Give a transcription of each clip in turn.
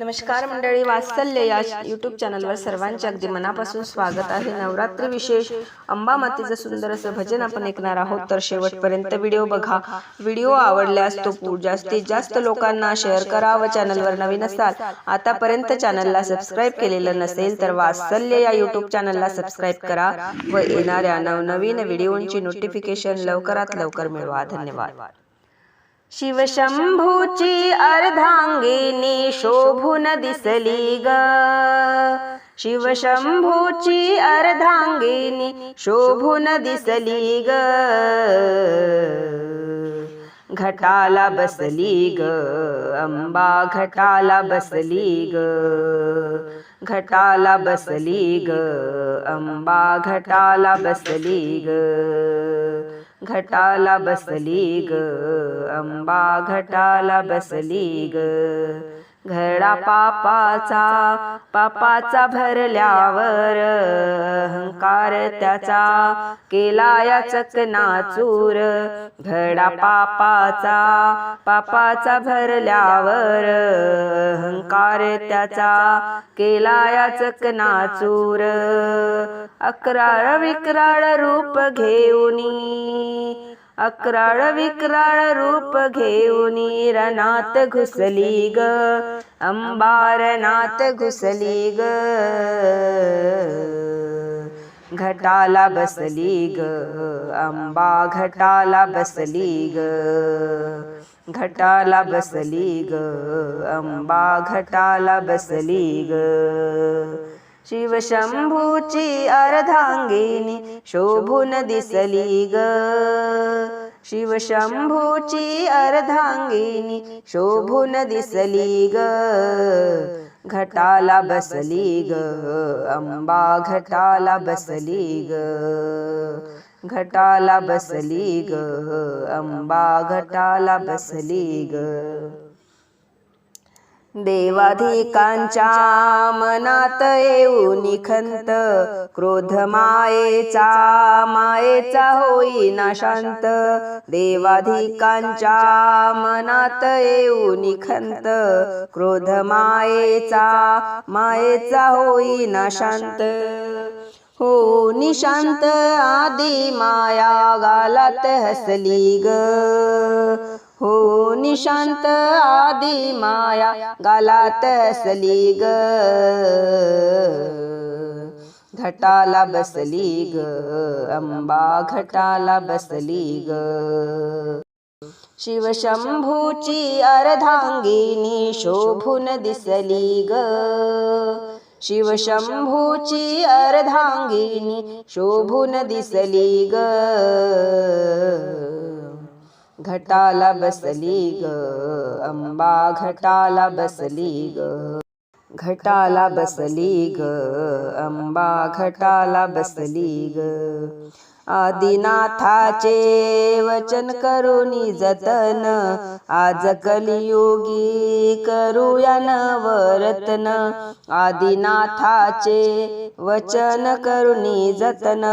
नमस्कार मंडळी वात्सल्य या यूट्यूब चॅनलवर सर्वांचे अगदी मनापासून स्वागत आहे. नवरात्री विशेष अंबा मातेचं सुंदर असं भजन आपण ऐकणार आहोत. तर शेवटपर्यंत व्हिडिओ बघा. व्हिडिओ आवडल्यास तो जास्तीत जास्त लोकांना शेअर करा व चॅनलवर नवीन असाल आतापर्यंत चॅनलला सबस्क्राईब केलेलं नसेल तर वात्सल्य या यूट्यूब चॅनलला सबस्क्राईब करा व येणाऱ्या नवनवीन व्हिडिओंची नोटिफिकेशन लवकरात लवकर मिळवा. धन्यवाद. शिवशंभूची अर्धांगिनी शोभून दिसली ग. शिवशंभूची अर्धांगिनी शोभून दिसली ग. घटाला बसली ग अंबा घटाला बसली ग घटाला बसली ग अंबा घटाला बसली ग घटाला बसली ग अंबा घटाला बसली ग घडा पापाचा पापाचा भरल्यावर अहंकार त्याचा केला या चकनाचूर घडा पापाचा पापाचा भरल्यावर अहंकार त्याचा केला या चकनाचूर अकराळ विक्राळ रूप घेऊनी अक्राळ विक्राळ रूप घेऊन रनात घुसली ग. अंबारनात घुसली ग. घटाला बसली ग. अंबा घटाला बसली ग. घटाला बसली ग. अंबा घटाला बसली ग. शिवशंभूची अर्धांगिनी शोभून दिसली ग. शिवशंभूची अर्धांगिनी शोभून दिसली ग. घटाला बसली ग. अंबा घटाला बसली ग. घटाला बसली ग. अंबा घटाला बसली ग. देवाधिकांच्या मनात येऊ निखंत क्रोध मायेचा मायेचा होई शांत. देवाधिकांच्या मनात येऊ निखंत क्रोध मायेचा मायेचा होई शांत. हो निशांत आदि माया गालात हसली ग. हो निशांत आदि माया गालात हसली ग. घटाला बसली ग. अंबा घटाला बसली ग. शिवशंभूची अर्धांगिनी शोभून दिसली ग. शिवशंभूची अर्धांगिनी शोभून दिसली ग. घटाला बसली ग अंबा घटाला बसली ग घटाला बसली ग अंबा घटाला बसली ग आदिनाथाचे वचन करुनी जतन. आज कलियुगी करूया नवरत्न. आदिनाथाचे वचन करुनी जतन.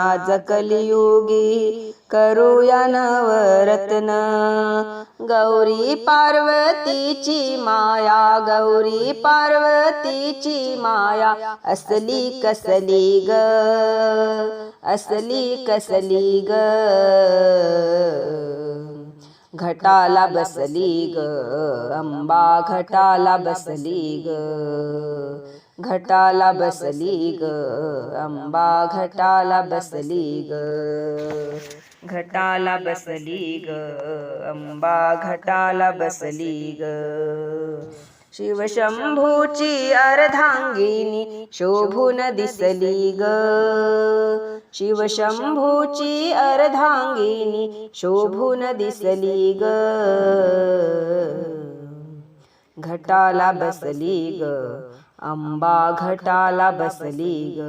आज कलियुगी करूया नवरत्न. गौरी पार्वतीची माया गौरी पार्वतीची माया असली कसली ग? असली कसली ग? घटाला बसली ग अंबा घटाला बसली ग. घटाला बसली ग अंबा घटाला बसली ग. घटाला बसली ग अंबा घटाला बसली ग. शिवशंभूची अर्धांगिनी शोभून दिसली ग. शिवशंभूची अर्धांगिनी शोभून दिसली ग. घटाला बसली ग अंबा घटाला बसली ग.